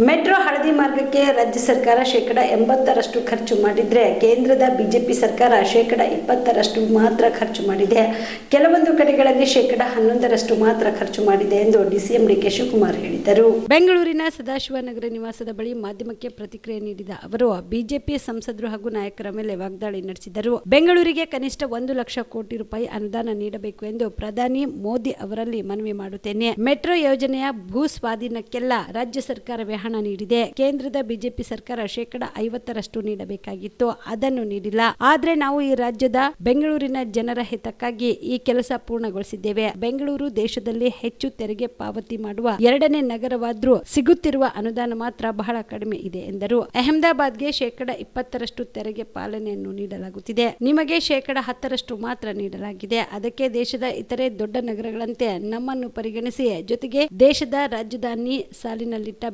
Metro ಹಳದಿ ಮಾರ್ಗಕ್ಕೆ ರಾಜ್ಯ ಸರ್ಕಾರ ಶೇಕಡ ಎಂಬತ್ತರಷ್ಟು ಖರ್ಚು ಮಾಡಿದ್ರೆ ಕೇಂದ್ರದ ಬಿಜೆಪಿ ಸರ್ಕಾರ ಶೇಕಡ ಇಪ್ಪತ್ತರಷ್ಟು ಮಾತ್ರ ಖರ್ಚು ಮಾಡಿದೆ. ಕೆಲವೊಂದು ಕಡೆಗಳಲ್ಲಿ ಶೇಕಡ ಹನ್ನೊಂದರಷ್ಟು ಮಾತ್ರ ಖರ್ಚು ಮಾಡಿದೆ ಎಂದು ಡಿಸಿಎಂ ಡಿಕೆ ಶಿವಕುಮಾರ್ ಹೇಳಿದರು. ಬೆಂಗಳೂರಿನ ಸದಾಶಿವನಗರ ನಿವಾಸದ ಬಳಿ ಮಾಧ್ಯಮಕ್ಕೆ ಪ್ರತಿಕ್ರಿಯೆ ನೀಡಿದ ಅವರು, ಬಿಜೆಪಿ ಸಂಸದರು ಹಾಗೂ ನಾಯಕರ ಮೇಲೆ ವಾಗ್ದಾಳಿ ನಡೆಸಿದರು. ಬೆಂಗಳೂರಿಗೆ ಕನಿಷ್ಠ ಒಂದು ಲಕ್ಷ ಕೋಟಿ ರೂಪಾಯಿ ಅನುದಾನ ನೀಡಬೇಕು ಎಂದು ಪ್ರಧಾನಿ ಮೋದಿ ಅವರಲ್ಲಿ ಮನವಿ ಮಾಡುತ್ತೇನೆ. ಮೆಟ್ರೋ ಯೋಜನೆಯ ಭೂ ಸ್ವಾಧೀನಕ್ಕೆಲ್ಲ ರಾಜ್ಯ ಸರ್ಕಾರವೇ ಹಣ ನೀಡಿದೆ. ಕೇಂದ್ರದ ಬಿಜೆಪಿ ಸರ್ಕಾರ ಶೇಕಡ ಐವತ್ತರಷ್ಟು ನೀಡಬೇಕಾಗಿತ್ತು. ಅದನ್ನು ನೀಡಿಲ್ಲ. ಆದ್ರೆ ನಾವು ಈ ರಾಜ್ಯದ ಬೆಂಗಳೂರಿನ ಜನರ ಹಿತಕ್ಕಾಗಿ ಈ ಕೆಲಸ ಪೂರ್ಣಗೊಳಿಸಿದ್ದೇವೆ. ಬೆಂಗಳೂರು ದೇಶದಲ್ಲಿ ಹೆಚ್ಚು ತೆರಿಗೆ ಪಾವತಿ ಮಾಡುವ ಎರಡನೇ ನಗರವಾದ್ರೂ ಸಿಗುತ್ತಿರುವ ಅನುದಾನ ಮಾತ್ರ ಬಹಳ ಕಡಿಮೆ ಇದೆ ಎಂದರು. ಅಹಮದಾಬಾದ್ಗೆ ಶೇಕಡ ಇಪ್ಪತ್ತರಷ್ಟು ತೆರಿಗೆ ಪಾಲನೆಯನ್ನು ನೀಡಲಾಗುತ್ತಿದೆ. ನಿಮಗೆ ಶೇಕಡ ಹತ್ತರಷ್ಟು ಮಾತ್ರ ನೀಡಲಾಗಿದೆ. ಅದಕ್ಕೆ ದೇಶದ ಇತರೆ ದೊಡ್ಡ ನಗರಗಳಂತೆ ನಮ್ಮನ್ನು ಪರಿಗಣಿಸಿ, ಜೊತೆಗೆ ದೇಶದ ರಾಜಧಾನಿ ಸಾಲಿನಲ್ಲಿಟ್ಟ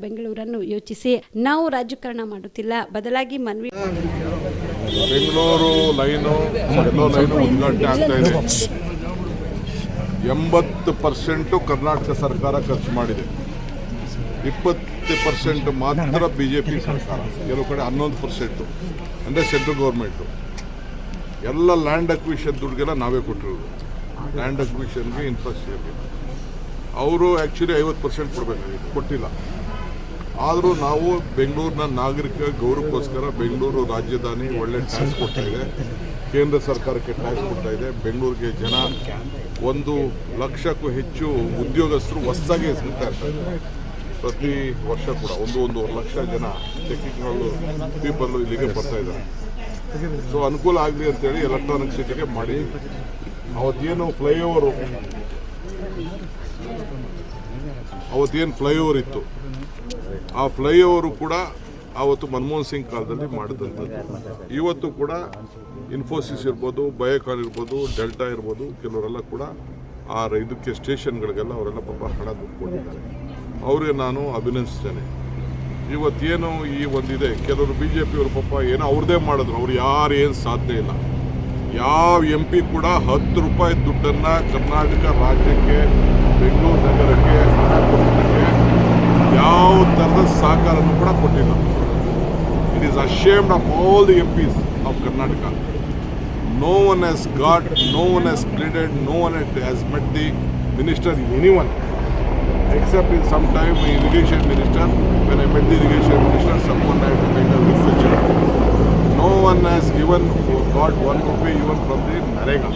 ಬೆಂಗಳೂರನ್ನು ಯೋಚಿಸಿ, ನಾವು ರಾಜಕಾರಣ ಮಾಡುತ್ತಿಲ್ಲ, ಬದಲಾಗಿ ಮನವಿ ಬೆಂಗಳೂರು ಲೈನು ಲೈನು ಉದ್ಘಾಟನೆ ಆಗ್ತಾ ಇದೆ. ಎಂಬತ್ತು ಪರ್ಸೆಂಟು ಕರ್ನಾಟಕ ಸರ್ಕಾರ ಖರ್ಚು ಮಾಡಿದೆ. ಇಪ್ಪತ್ತು ಪರ್ಸೆಂಟ್ ಮಾತ್ರ ಬಿ ಜೆ ಪಿ ಸರ್ಕಾರ, ಕೆಲವು ಕಡೆ ಹನ್ನೊಂದು ಪರ್ಸೆಂಟು, ಅಂದರೆ ಸೆಂಟ್ರಲ್ ಗೌರ್ಮೆಂಟು. ಎಲ್ಲ ಲ್ಯಾಂಡ್ ಅಕ್ವಿಷನ್ ದುಡ್ಡುಗೆಲ್ಲ ನಾವೇ ಕೊಟ್ಟಿರೋದು. ಲ್ಯಾಂಡ್ ಅಕ್ವಿಷನ್ಗೆ ಇನ್ಫ್ರಾಸ್ಟ್ರಕ್ಚರ್ಗೆ ಅವರು ಆ್ಯಕ್ಚುಲಿ ಐವತ್ತು ಪರ್ಸೆಂಟ್ ಕೊಡಬೇಕಾಗಿತ್ತು ಕೊಟ್ಟಿಲ್ಲ. ಆದರೂ ನಾವು ಬೆಂಗಳೂರಿನ ನಾಗರಿಕ ಗೌರವಕ್ಕೋಸ್ಕರ ಬೆಂಗಳೂರು ರಾಜಧಾನಿ ಒಳ್ಳೆ ಟ್ಯಾಕ್ಸ್ ಕೊಡ್ತಾ ಇದೆ. ಕೇಂದ್ರ ಸರ್ಕಾರಕ್ಕೆ ಟ್ಯಾಕ್ಸ್ ಕೊಡ್ತಾ ಇದೆ. ಬೆಂಗಳೂರಿಗೆ ಜನ ಒಂದು ಲಕ್ಷಕ್ಕೂ ಹೆಚ್ಚು ಉದ್ಯೋಗಸ್ಥರು ಹೊಸದಾಗಿ ಸಿಗ್ತಾ ಇರ್ತಾರೆ. ಪ್ರತಿ ವರ್ಷ ಕೂಡ ಒಂದು ಒಂದೂವರೆ ಲಕ್ಷ ಜನ ಟೆಕ್ನಿಕಲ್ ಪೀಪಲ್ ಇಲ್ಲಿಗೆ ಬರ್ತಾ ಇದ್ದಾರೆ. ಸೊ ಅನುಕೂಲ ಆಗಲಿ ಅಂತೇಳಿ ಎಲೆಕ್ಟ್ರಾನಿಕ್ ಸಿಟಿಗೆ ಮಾಡಿ. ಅವತ್ತೇನು ಫ್ಲೈಓವರು ಅವತ್ತೇನು ಫ್ಲೈಓವರ್ ಇತ್ತು. ಆ ಫ್ಲೈಓವರು ಕೂಡ ಆವತ್ತು ಮನಮೋಹನ್ ಸಿಂಗ್ ಕಾಲದಲ್ಲಿ ಮಾಡಿದಂಥದ್ದು. ಇವತ್ತು ಕೂಡ ಇನ್ಫೋಸಿಸ್ ಇರ್ಬೋದು, ಬಯೋಕಾನ್ ಇರ್ಬೋದು, ಡೆಲ್ಟಾ ಇರ್ಬೋದು, ಕೆಲವರೆಲ್ಲ ಕೂಡ ಆ ಇದಕ್ಕೆ ಸ್ಟೇಷನ್ಗಳಿಗೆಲ್ಲ ಅವರೆಲ್ಲ ಪಾಪ ಹಣ ದುಡ್ಡು ಕೊಟ್ಟಿದ್ದಾರೆ ಅವ್ರಿಗೆ ನಾನು ಅಭಿನಂದಿಸ್ತೇನೆ. ಇವತ್ತೇನು ಈ ಒಂದಿದೆ, ಕೆಲವರು ಬಿ ಜೆ ಪಿಯವರು ಪಾಪ ಏನೋ ಅವ್ರದ್ದೇ ಮಾಡಿದ್ರು, ಅವ್ರು ಯಾರು ಏನು ಸಾಧ್ಯ ಇಲ್ಲ. ಯಾವ ಎಂ ಪಿ ಕೂಡ ಹತ್ತು ರೂಪಾಯಿ ದುಡ್ಡನ್ನು ಕರ್ನಾಟಕ ರಾಜ್ಯಕ್ಕೆ, ಬೆಂಗಳೂರು ನಗರಕ್ಕೆ ಹಣ ಕೊಡಿಸಲಿಕ್ಕೆ ಯಾವ ಥರದ ಸಹಕಾರನೂ ಕೂಡ ಕೊಟ್ಟಿಲ್ಲ it is ashamed of all the M Ps of Karnataka no one has got no one has pleaded no one has met the minister in any one except in some time my irrigation minister, when I met the irrigation minister, someone had to make a research. No one has given or got one rupee even from the Narega,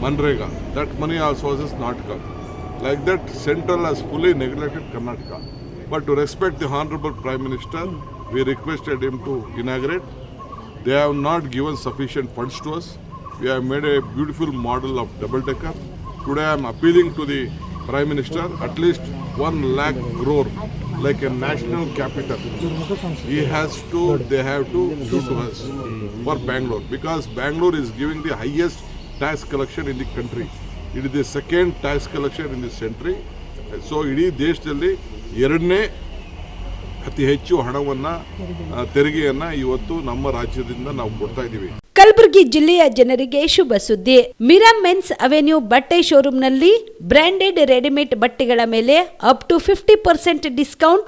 Manrega. That money also has not come. Like that, Central has fully neglected Karnataka. But to respect the Honorable Prime Minister, we requested him to inaugurate. They have not given sufficient funds to us. We have made a beautiful model of double decker. Today I am appealing to the Prime Minister at least one lakh crore like a national capital. He has to, they have to give to us for Bangalore because Bangalore is giving the highest tax collection in the country. It is the second tax collection in this century. So ಇಡೀ ದೇಶದಲ್ಲಿ ಎರಡನೇ ಅತಿ ಹೆಚ್ಚು ಹಣವನ್ನು ತೆರಿಗೆಯನ್ನ ಇವತ್ತು ನಮ್ಮ ರಾಜ್ಯದಿಂದ ನಾವು ಕೊಡ್ತಾ ಇದ್ದೀವಿ. ಕಲಬುರಗಿ ಜಿಲ್ಲೆಯ ಜನರಿಗೆ ಶುಭ ಸುದ್ದಿ. ಮಿರಾ ಮೆನ್ಸ್ ಅವೆನ್ಯೂ ಬಟ್ಟೆ ಶೋರೂಮ್ನಲ್ಲಿ ಬ್ರಾಂಡೆಡ್ ರೆಡಿಮೇಡ್ ಬಟ್ಟೆಗಳ ಮೇಲೆ up to fifty percent discount